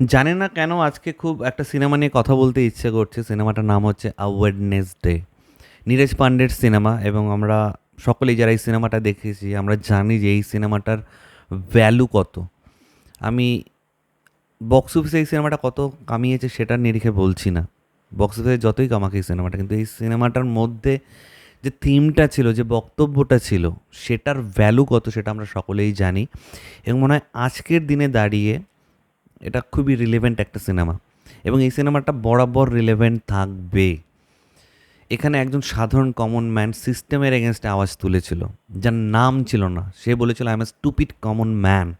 জানি না কেন আজকে খুব একটা সিনেমা নিয়ে কথা বলতে ইচ্ছে করছে। সিনেমাটার নাম হচ্ছে আ ওয়েডনেসডে নীরজ পান্ডের সিনেমা এবং আমরা সকলেই যারা এই সিনেমাটা দেখেছি, আমরা জানি যে এই সিনেমাটার ভ্যালু কত। আমি বক্স অফিসে এই সিনেমাটা কত কামিয়েছে সেটার নিরিখে বলছি না। বক্স অফিসে যতই কামাকে এই সিনেমাটা, কিন্তু এই সিনেমাটার মধ্যে যে থিমটা ছিল, যে বক্তব্যটা ছিল, সেটার ভ্যালু কত সেটা আমরা সকলেই জানি। এবং মনে হয় আজকের দিনে দাঁড়িয়ে এটা খুবই রিলেভেন্ট একটা সিনেমা এবং এই সিনেমাটা বরাবর রিলেভেন্ট থাকবে। এখানে একজন সাধারণ কমন ম্যান সিস্টেমের এগেনস্টে আওয়াজ তুলেছিল। যার নাম ছিল না। সে বলেছিল I am a stupid common man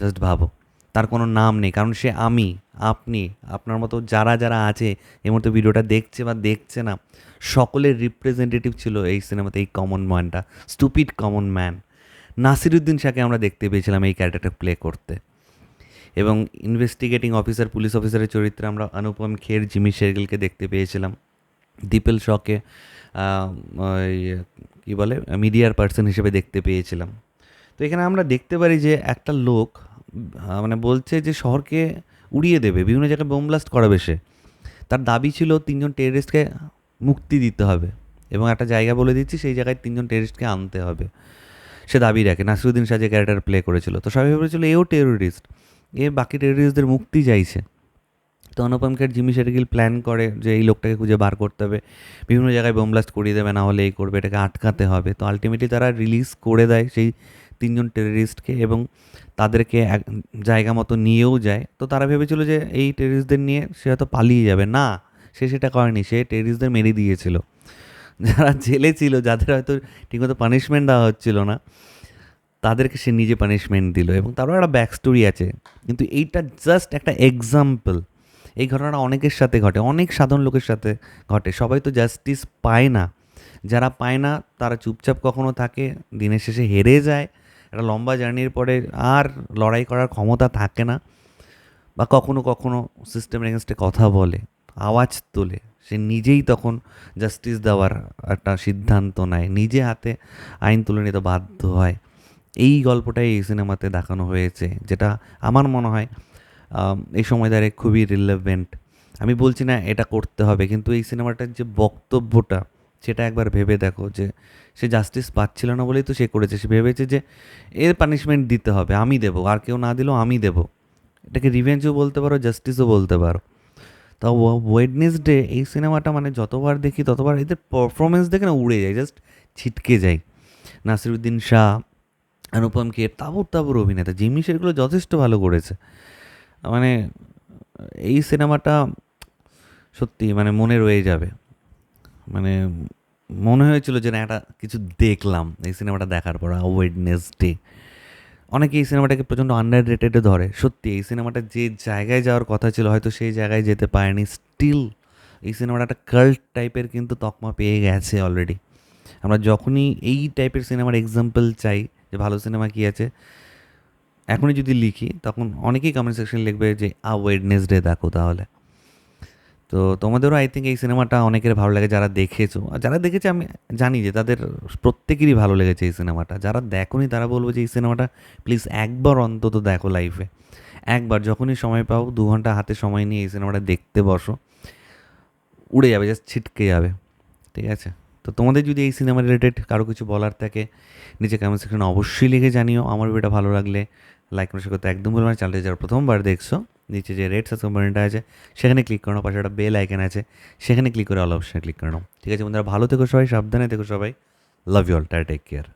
just ভাবো। তার কোনো নাম নেই। কারণ সে আমি, আপনি, আপনার মতো যারা যারা আছে, এই মুহূর্তে ভিডিওটা দেখছে বা দেখছে না, সকলের রিপ্রেজেন্টেটিভ ছিল এই সিনেমাতে এই কমন ম্যানটা স্টুপিড কমন ম্যান নাসিরুদ্দিন শাহকে আমরা দেখতে পেয়েছিলাম এই ক্যারেক্টারটা প্লে করতে। এবং ইনভেস্টিগেটিং অফিসার পুলিশ অফিসারের চরিত্রে আমরা অনুপম খের জিমি শেরগিলকে দেখতে পেয়েছিলাম। দীপেল শকে কী বলে মিডিয়ার পার্সন হিসেবে দেখতে পেয়েছিলাম। তো এখানে আমরা দেখতে পারি যে একটা লোক মানে বলছে যে শহরকে উড়িয়ে দেবে, বিভিন্ন জায়গায় বোম ব্লাস্ট করাবে সে। তার দাবি ছিল তিনজন টেররিস্টকে মুক্তি দিতে হবে এবং একটা জায়গা বলে দিচ্ছি, সেই জায়গায় তিনজন টেররিস্টকে আনতে হবে। সে দাবি রাখে। নাসিরুদ্দিন শাহ যে ক্যারেক্টার প্লে করেছিল, তো সবাই ভেবেছিল এও টেররিস্ট এ বাকি টেররিস্টদের মুক্তি চাইছে। তো অনুপম খের, জিমি শেরগিল প্ল্যান করে যে এই লোকটাকে খুঁজে বার করতে হবে। বিভিন্ন জায়গায় বোম ব্লাস্ট করিয়ে দেবে, না হলে এই করবে, এটাকে আটকাতে হবে। তো আলটিমেটলি তারা রিলিজ করে দেয় সেই তিনজন টেররিস্টকে এবং তাদেরকে এক জায়গা মতো নিয়েও যায়। তো তারা ভেবেছিল যে এই টেররিস্টদের নিয়ে সে হয়তো পালিয়ে যাবে। না, সে সেটা করেনি, সে টেররিস্টদের মেরে দিয়েছিল। যারা জেলে ছিল, যাদের হয়তো ঠিকমতো পানিশমেন্ট দেওয়া হচ্ছিল না তাদেরকে সে নিজে পানিশমেন্ট দিল এবং তারও একটা ব্যাক স্টোরি আছে। কিন্তু এইটা জাস্ট একটা এক্সাম্পল এই ঘটনাটা অনেকের সাথে ঘটে, অনেক সাধারণ লোকের সাথে ঘটে। সবাই তো জাস্টিস পায় না। যারা পায় না, তারা চুপচাপ কখনো থাকে, দিনের শেষে হেরে যায়। একটা লম্বা জার্নির পরে আর লড়াই করার ক্ষমতা থাকে না বা কখনো কখনো সিস্টেমের এগেনস্টে কথা বলে, আওয়াজ তোলে। সে নিজেই তখন জাস্টিস দেওয়ার একটা সিদ্ধান্ত নেয়। নিজে হাতে আইন তুলে নিতে বাধ্য হয়। এই গল্পটাই এই সিনেমাতে দেখানো হয়েছে, যেটা আমার মনে হয় এই সময় দাঁড়িয়ে খুবই রিলেভেন্ট আমি বলছি না এটা করতে হবে, কিন্তু এই সিনেমাটার যে বক্তব্যটা, সেটা একবার ভেবে দেখো যে সে জাস্টিস পাচ্ছিল না বলেই তো সে করেছে। সে ভেবেছে যে এর পানিশমেন্ট দিতে হবে, আমি দেবো। আর কেউ না দিলেও আমি দেবো। এটাকে রিভেঞ্জও বলতে পারো জাস্টিসও বলতে পারো। তা ওয়েডনেসডে এই সিনেমাটা মানে যতবার দেখি ততবার এদের পারফরমেন্স দেখে না উড়ে যায় জাস্ট ছিটকে যায়। নাসিরুদ্দিন শাহ অনুপম খের তাবর তাবর অভিনেতা জিমি সেগুলো যথেষ্ট ভালো করেছে। মানে এই সিনেমাটা সত্যি মানে মনে রয়ে যাবে। মানে মনে হয়েছিল যে না, একটা কিছু দেখলাম এই সিনেমাটা দেখার পর ওয়েডনেসডে অনেকে এই সিনেমাটাকে প্রচণ্ড আন্ডার রেটেডে ধরে। সত্যি, এই সিনেমাটা যে জায়গায় যাওয়ার কথা ছিল, হয়তো সেই জায়গায় যেতে পারেনি। স্টিল এই সিনেমাটা একটা কাল্ট টাইপের কিন্তু তকমা পেয়ে গেছে অলরেডি আমরা যখনই এই টাইপের সিনেমার এক্সাম্পল চাই যে ভালো সিনেমা কী আছে, এখনই যদি লিখি, তখন অনেকেই কমেন্ট সেকশন লিখবে যে, আ ওয়েডনেসডে দেখো তাহলে। তো তোমাদেরও আই থিঙ্ক এই সিনেমাটা অনেকের ভালো লাগে যারা দেখেছ। আর যারা দেখেছে, আমি জানি যে তাদের প্রত্যেকেরই ভালো লেগেছে এই সিনেমাটা। যারা দেখোনি, তারা বলব যে, এই সিনেমাটা প্লিজ একবার অন্তত দেখো লাইফে একবার যখনই সময় পাও, দু ঘণ্টা হাতে সময় নিয়ে এই সিনেমাটা দেখতে বসো। উড়ে যাবে জাস্ট ছিটকে যাবে। ঠিক আছে? তো তোমাদের যদি এই সিনেমা রিলেটেড কারও কিছু বলার থাকে, নিচে কমেন্ট সেকশনে অবশ্যই লিখে জানিও। আমার ভিডিওটা ভালো লাগলে লাইক করে করতে একদম বলব না। চ্যানেলটি যারা প্রথমবার দেখছ, নিচে যে রেড সাবস্ক্রাইব বাটনটা আছে, সেখানে ক্লিক করানো পাশে একটা বেল আইকন আছে, সেখানে ক্লিক করে অল অপশনে ক্লিক করানো ঠিক আছে বন্ধুরা, ভালো থেকো সবাই, সাবধানে থেকো সবাই। Love you all take care